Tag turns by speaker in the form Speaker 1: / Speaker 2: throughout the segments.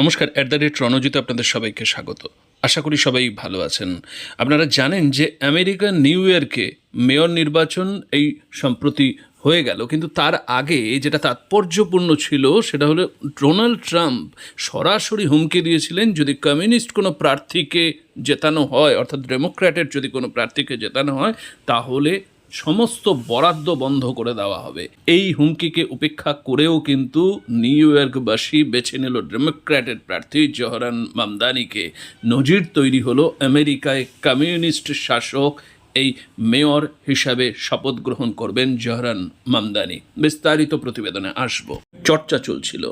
Speaker 1: নমস্কার at the rate রণজিতে আপনাদের সবাইকে স্বাগত। আশা করি সবাই ভালো আছেন। আপনারা জানেন যে আমেরিকার নিউ ইয়র্কে মেয়র নির্বাচন এই সম্প্রতি হয়ে গেল, কিন্তু তার আগে যেটা তাৎপর্যপূর্ণ ছিল সেটা হলো ডোনাল্ড ট্রাম্প সরাসরি হুমকি দিয়েছিলেন, যদি কমিউনিস্ট কোনো প্রার্থীকে জেতানো হয়, অর্থাৎ ডেমোক্র্যাটের যদি কোনো প্রার্থীকে জেতানো হয়, তাহলে সমস্ত বরাদ্দ বন্ধ করে দেওয়া হবে। এই হুমকিকে উপেক্ষা করেও কিন্তু নিউ ইয়র্কবাসী বেছে নিল ডেমোক্র্যাটের প্রার্থী জহরান মামদানিকে। নজির তৈরি হলো আমেরিকায় কমিউনিস্ট শাসক এই মেয়র হিসাবে শপথ গ্রহণ করবেন জহরান মামদানি। বিস্তারিত প্রতিবেদনে আসব। চর্চা চলছিল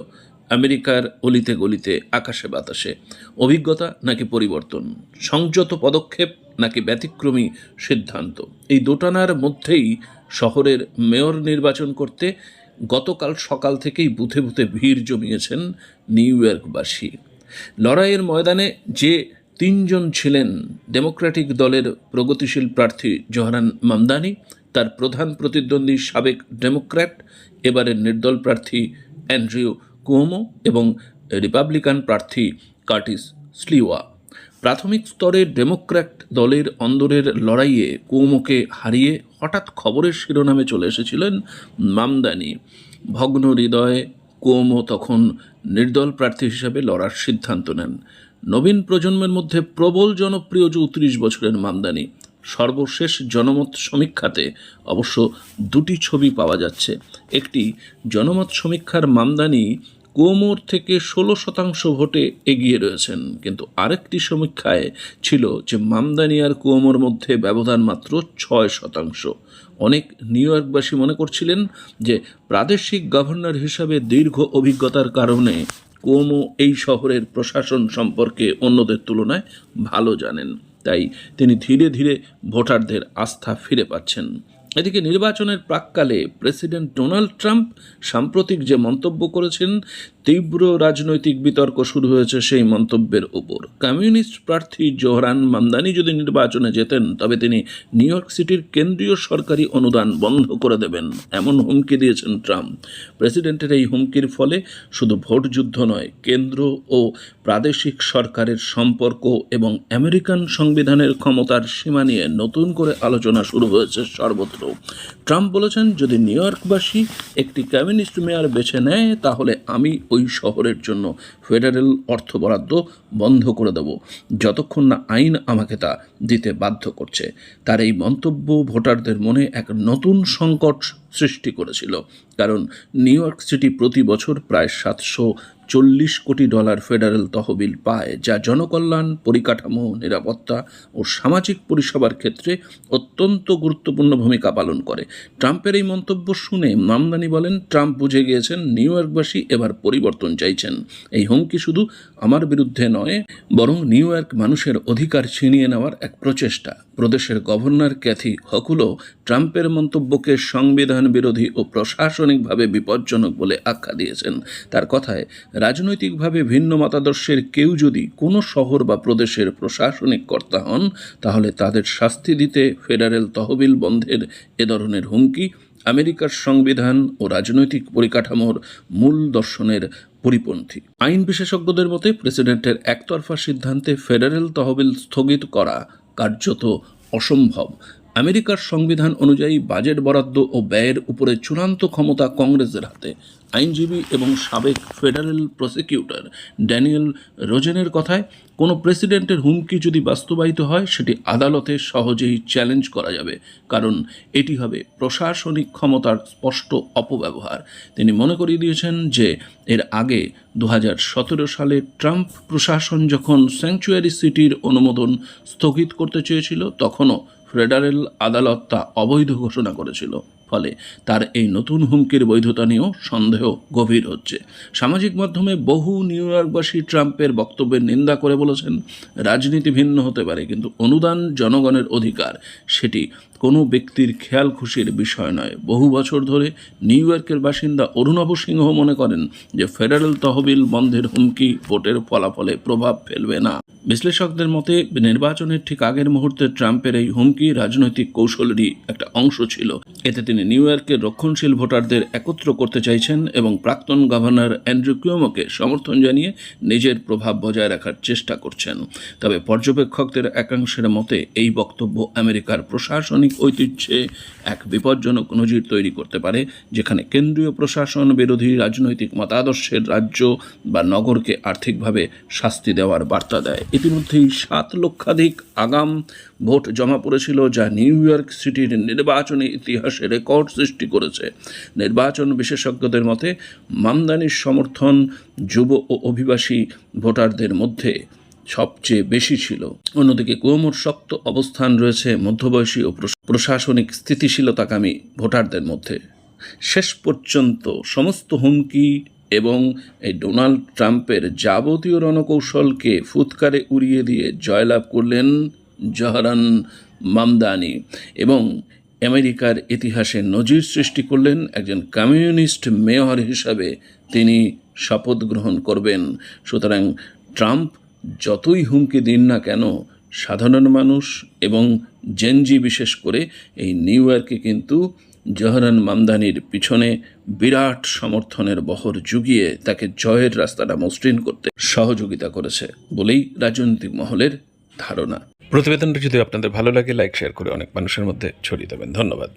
Speaker 1: আমেরিকার অলিতে গলিতে, আকাশে বাতাসে। অভিজ্ঞতা নাকি পরিবর্তন? সংযত পদক্ষেপ নাকি ব্যতিক্রমী সিদ্ধান্ত। এই দোটানার মধ্যেই শহরের মেয়র নির্বাচন করতে গতকাল সকাল থেকেই বুথে বুথে ভিড় জমিয়েছেন নিউ ইয়র্কবাসী। লড়াইয়ের ময়দানে যে তিনজন ছিলেন ডেমোক্রেটিক দলের প্রগতিশীল প্রার্থী জহরান মামদানি, তার প্রধান প্রতিদ্বন্দ্বী সাবেক ডেমোক্র্যাট, এবারের নির্দল প্রার্থী অ্যান্ড্রিউ কুয়োমো এবং রিপাবলিকান প্রার্থী কার্টিস স্লিওয়া। প্রাথমিক স্তরে ডেমোক্র্যাট দলের অন্দরের লড়াইয়ে কুয়োমোকে হারিয়ে হঠাৎ খবরের শিরোনামে চলে এসেছিলেন মামদানি। ভগ্ন হৃদয়ে কুয়োমো তখন নির্দল প্রার্থী হিসেবে লড়ার সিদ্ধান্ত নেন। নবীন প্রজন্মের মধ্যে প্রবল জনপ্রিয় চৌত্রিশ বছরের মামদানি, সর্বশেষ জনমত সমীক্ষাতে অবশ্য দুটি ছবি পাওয়া যাচ্ছে। একটি জনমত সমীক্ষার মামদানি কুয়োমোর থেকে ষোলো শতাংশ ভোটে এগিয়ে রয়েছেন। কিন্তু আরেকটি সমীক্ষায় ছিল যে মামদানি আর কুয়োমোর মধ্যে ব্যবধান মাত্র ছয় শতাংশ। অনেক নিউ ইয়র্কবাসী মনে করছিলেন যে প্রাদেশিক গভর্নর হিসাবে দীর্ঘ অভিজ্ঞতার কারণে কুয়োমো এই শহরের প্রশাসন সম্পর্কে অন্যদের তুলনায় ভালো জানেন। তাই তিনি ধীরে ধীরে ভোটারদের আস্থা ফিরে পাচ্ছেন। এদিকে নির্বাচনের প্রাককালে প্রেসিডেন্ট ডোনাল্ড ট্রাম্প সাম্প্রতিক যে মন্তব্য করেছেন, তীব্র রাজনৈতিক বিতর্ক শুরু হয়েছে সেই মন্তব্যের উপর। কমিউনিস্ট প্রার্থী জোহরান মামদানি যদি নির্বাচনে যেতেন তবে তিনি নিউ ইয়র্ক সিটির কেন্দ্রীয় সরকারি অনুদান বন্ধ করে দেবেন, এমন হুমকি দিয়েছেন ট্রাম্প। প্রেসিডেন্টের এই হুমকির ফলে শুধু ভোট যুদ্ধ নয়, কেন্দ্র ও প্রাদেশিক সরকারের সম্পর্ক এবং আমেরিকান সংবিধানের ক্ষমতার সীমা নিয়ে নতুন করে আলোচনা শুরু হয়েছে সর্বত্র। ট্রাম্প বলেছেন, যদি নিউ ইয়র্কবাসী একটি কমিউনিস্ট মেয়র বেছে নেয়, তাহলে আমি ওই শহরের জন্য ফেডারেল অর্থ বরাদ্দ বন্ধ করে দেব। যতক্ষণ না আইন আমাকে তা দিতে বাধ্য করছে। তার এই মন্তব্য ভোটারদের মনে এক নতুন সংকট সৃষ্টি করেছিল। কারণ নিউ ইয়র্ক সিটি প্রতি বছর প্রায় সাতশো চল্লিশ কোটি ডলার ফেডারেল তহবিল পায়, যা জনকল্যাণ, পরিকাঠামো, নিরাপত্তা ও সামাজিক পরিষেবার ক্ষেত্রে অত্যন্ত গুরুত্বপূর্ণ ভূমিকা পালন করে। ট্রাম্পের এই মন্তব্য শুনে মামদানি বলেন, ট্রাম্প বুঝে গিয়েছেন, নিউ ইয়র্কবাসী এবার পরিবর্তন চাইছেন। এই হুমকি শুধু আমার বিরুদ্ধে নয়, বরং নিউ ইয়র্ক মানুষের অধিকার ছিনিয়ে নেওয়ার এক প্রচেষ্টা। প্রদেশের গভর্নর ক্যাথি হকুলো ট্রাম্পের মন্তব্যকে সংবিধান বিরোধী ও প্রশাসনিকভাবে বিপজ্জনক বলে আখ্যা দিয়েছেন। তার কথায়, রাজনৈতিকভাবে ভিন্ন মতাদর্শের কেউ যদি কোনো শহর বা প্রদেশের প্রশাসনিক কর্তা হন, তাহলে তাদের শাস্তি দিতে ফেডারেল তহবিল বন্ধের এ ধরনের হুমকি, আমেরিকার সংবিধান ও রাজনৈতিক পরিকাঠামোর মূল দর্শনের পরিপন্থী। আইন বিশেষজ্ঞদের মতে, প্রেসিডেন্টের একতরফা সিদ্ধান্তে ফেডারেল তহবিল স্থগিত করা কার্যত অসম্ভব। আমেরিকার সংবিধান অনুযায়ী বাজেট বরাদ্দ ও ব্যয়ের উপরে চূড়ান্ত ক্ষমতা কংগ্রেসের হাতে। আইনজীবী এবং সাবেক ফেডারেল প্রসিকিউটর ড্যানিয়েল রোজেনের কথায়, কোনো প্রেসিডেন্টের হুমকি যদি বাস্তবায়িত হয়, সেটি আদালতে সহজেই চ্যালেঞ্জ করা যাবে, কারণ এটি হবে প্রশাসনিক ক্ষমতার স্পষ্ট অপব্যবহার। তিনি মনে করিয়ে দিয়েছেন যে, এর আগে দু হাজার সতেরো সালে ট্রাম্প প্রশাসন যখন স্যাংচুয়ারি সিটির অনুমোদন স্থগিত করতে চেয়েছিল, তখনও ফেডারেল আদালত তা অবৈধ ঘোষণা করেছিল। ফলে তার এই নতুন হুমকির বৈধতা নিয়েও সন্দেহ গভীর হচ্ছে। সামাজিক মাধ্যমে বহু নিউ ইয়র্কবাসী ট্রাম্পের বক্তব্যের নিন্দা করে বলেছেন, রাজনীতি ভিন্ন হতে পারে, কিন্তু অনুদান জনগণের অধিকার, সেটি কোনো ব্যক্তির খেয়াল খুশির বিষয় নয়। বহু বছর ধরে নিউ ইয়র্কের বাসিন্দা অরুণাভ সিংহ মনে করেন যে ফেডারেল তহবিল বন্ধের হুমকি ভোটের ফলাফলে প্রভাব ফেলবে না। বিশ্লেষকদের মতে, নির্বাচনের ঠিক আগের মুহূর্তে ট্রাম্পের এই হুমকি রাজনৈতিক কৌশলেরই একটা অংশ ছিল। এতে তিনি নিউ ইয়র্কের রক্ষণশীল ভোটারদের একত্র করতে চাইছেন এবং প্রাক্তন গভর্নর অ্যান্ড্রু কিউমোকে সমর্থন জানিয়ে নিজের প্রভাব বজায় রাখার চেষ্টা করছেন। তবে পর্যবেক্ষকদের একাংশের মতে, এই বক্তব্য আমেরিকার প্রশাসনিক ঐতিহ্যে এক বিপজ্জনক নজির তৈরি করতে পারে, যেখানে কেন্দ্রীয় প্রশাসন, বিরোধী রাজনৈতিক মতাদর্শের রাজ্য বা নগরকে আর্থিকভাবে শাস্তি দেওয়ার বার্তা দেয়। ইতিমধ্যেই সাত লক্ষাধিক আগাম ভোট জমা পড়েছিল, যা নিউ ইয়র্ক সিটির নির্বাচনী ইতিহাসে রেকর্ড সৃষ্টি করেছে। নির্বাচন বিশেষজ্ঞদের মতে, মামদানির সমর্থন যুব ও অভিবাসী ভোটারদের মধ্যে সবচেয়ে বেশি ছিল। অন্যদিকে কুয়োমোর শক্ত অবস্থান রয়েছে মধ্যবয়সী ও প্রশ- প্রশাসনিক স্থিতিশীলতাকামী ভোটারদের মধ্যে। শেষ পর্যন্ত সমস্ত হুমকি এবং এই ডোনাল্ড ট্রাম্পের যাবতীয় রণকৌশলকে ফুৎকারে উড়িয়ে দিয়ে জয়লাভ করলেন জহরান মামদানি এবং আমেরিকার ইতিহাসে নজির সৃষ্টি করলেন একজন কমিউনিস্ট মেয়র হিসাবে তিনি শপথ গ্রহণ করবেন। সুতরাং ট্রাম্প যতই হুমকি দিন না কেন, সাধারণ মানুষ এবং জেনজি বিশেষ করে এই নিউ ইয়র্কে কিন্তু জহরান মামদানির পিছনে বিরাট সমর্থনের বহর জুগিয়ে তাকে জয়ের রাস্তাটা মসৃণ করতে সহযোগিতা করেছে বলেই রাজনৈতিক মহলের ধারণা। প্রতিবেদনটা যদি আপনাদের ভালো লাগে, লাইক, শেয়ার করে অনেক মানুষের মধ্যে ছড়িয়ে দেবেন। ধন্যবাদ।